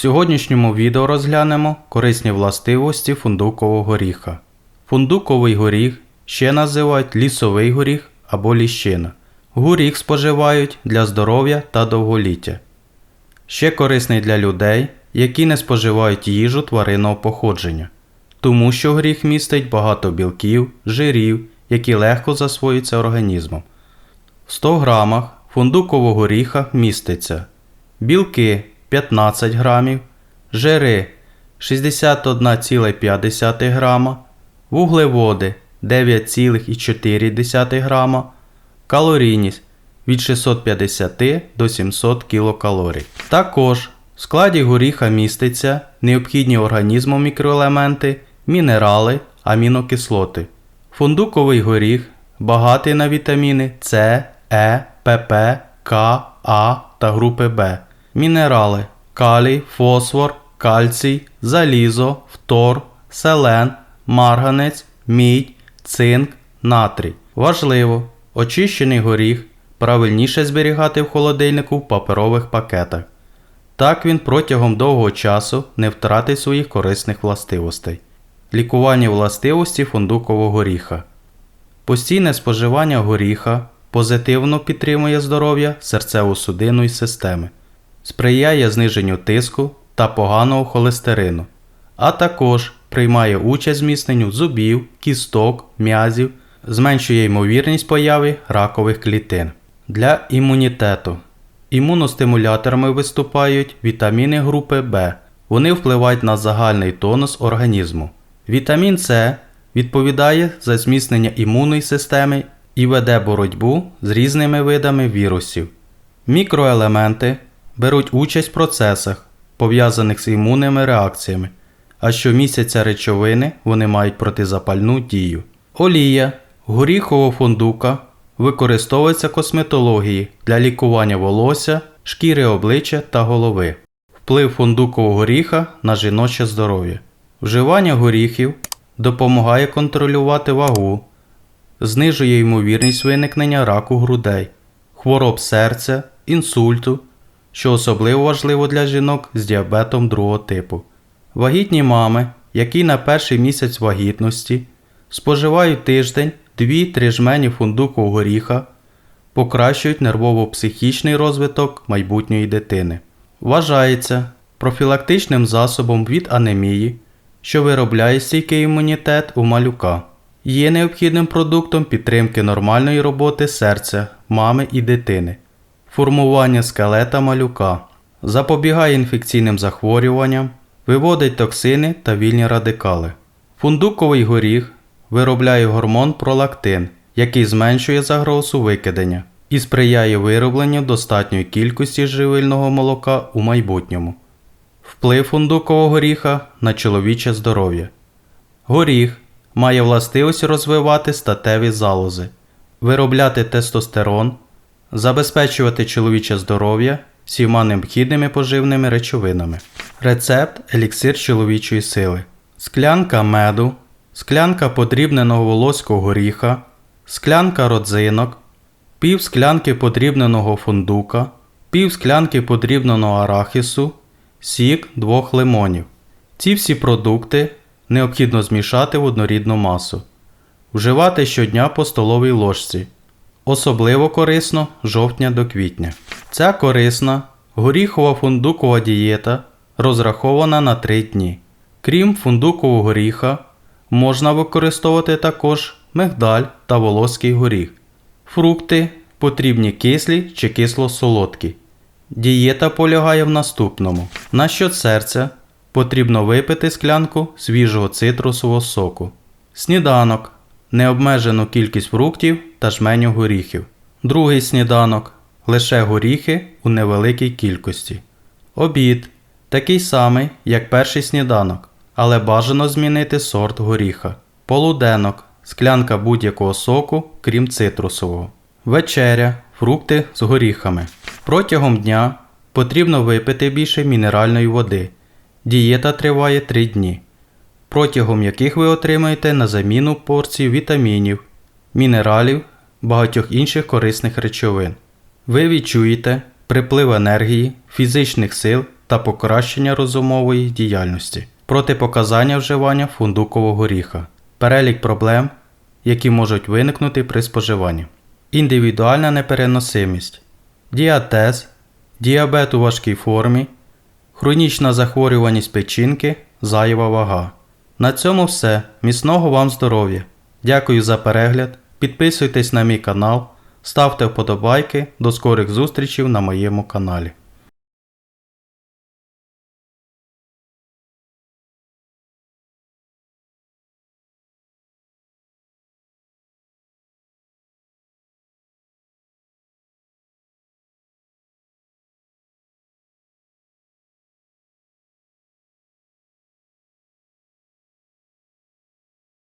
сьогоднішньому відео розглянемо корисні властивості фундукового горіха. Фундуковий горіх ще називають лісовий горіх або ліщина. Горіх споживають для здоров'я та довголіття. Ще корисний для людей, які не споживають їжу тваринного походження, тому що горіх містить багато білків, жирів, які легко засвоюються організмом. В 100 грамах фундукового горіха міститься білки 15 грамів, жири 61,5 грама, вуглеводи 9,4 грама, калорійність від 650 до 700 кілокалорій. Також в складі горіха міститься необхідні організмом мікроелементи, мінерали, амінокислоти. Фундуковий горіх багатий на вітаміни С, Е, ПП, К, А та групи Б, мінерали калій, фосфор, кальцій, залізо, фтор, селен, марганець, мідь, цинк, натрій. Важливо, очищений горіх правильніше зберігати в холодильнику в паперових пакетах. Так він протягом довгого часу не втратить своїх корисних властивостей. Лікування властивості фундукового горіха. Постійне споживання горіха позитивно підтримує здоров'я серцево-судинної системи, сприяє зниженню тиску та поганого холестерину, а також приймає участь зміцненню зубів, кісток, м'язів, зменшує ймовірність появи ракових клітин. Для імунітету імуностимуляторами виступають вітаміни групи В. Вони впливають на загальний тонус організму. Вітамін С відповідає за зміцнення імунної системи і веде боротьбу з різними видами вірусів. Мікроелементи беруть участь в процесах, пов'язаних з імунними реакціями, а щомісяця речовини вони мають протизапальну дію. Олія горіхового фундука використовується в косметології для лікування волосся, шкіри обличчя та голови. Вплив фундукового горіха на жіноче здоров'я. Вживання горіхів допомагає контролювати вагу, знижує ймовірність виникнення раку грудей, хвороб серця, інсульту, що особливо важливо для жінок з діабетом другого типу. Вагітні мами, які на перший місяць вагітності споживають тиждень 2-3 жмені фундукового горіха, покращують нервово-психічний розвиток майбутньої дитини. Вважається профілактичним засобом від анемії, що виробляє стійкий імунітет у малюка. Є необхідним продуктом підтримки нормальної роботи серця, мами і дитини, формування скелета малюка, запобігає інфекційним захворюванням, виводить токсини та вільні радикали. Фундуковий горіх виробляє гормон пролактин, який зменшує загрозу викидення і сприяє виробленню достатньої кількості живильного молока у майбутньому. Вплив фундукового горіха на чоловіче здоров'я. Горіх має властивість розвивати статеві залози, виробляти тестостерон, забезпечувати чоловіче здоров'я всіма необхідними поживними речовинами. Рецепт еліксир чоловічої сили. Склянка меду, склянка подрібненого волоського горіха, склянка родзинок, пів склянки подрібненого фундука, пів склянки подрібненого арахісу, сік двох лимонів. Ці всі продукти необхідно змішати в однорідну масу. Вживати щодня по столовій ложці. Особливо корисно жовтня до квітня. Ця корисна горіхова фундукова дієта розрахована на 3 дні. Крім фундукового горіха, можна використовувати також мигдаль та волоський горіх. Фрукти потрібні кислі чи кисло-солодкі. Дієта полягає в наступному: на щот серця потрібно випити склянку свіжого цитрусового соку. Сніданок необмежену кількість фруктів та жменю горіхів. Другий сніданок лише горіхи у невеликій кількості. Обід такий самий, як перший сніданок, але бажано змінити сорт горіха. Полуденок склянка будь-якого соку, крім цитрусового. Вечеря фрукти з горіхами. Протягом дня потрібно випити більше мінеральної води. Дієта триває 3 дні, протягом яких ви отримаєте на заміну порцію вітамінів, мінералів, багатьох інших корисних речовин. Ви відчуєте приплив енергії, фізичних сил та покращення розумової діяльності, протипоказання вживання фундукового горіха, перелік проблем, які можуть виникнути при споживанні, індивідуальна непереносимість, діатез, діабет у важкій формі, хронічна захворюваність печінки, зайва вага. На цьому все. Міцного вам здоров'я! Дякую за перегляд. Підписуйтесь на мій канал, ставте вподобайки. До скорих зустрічей на моєму каналі.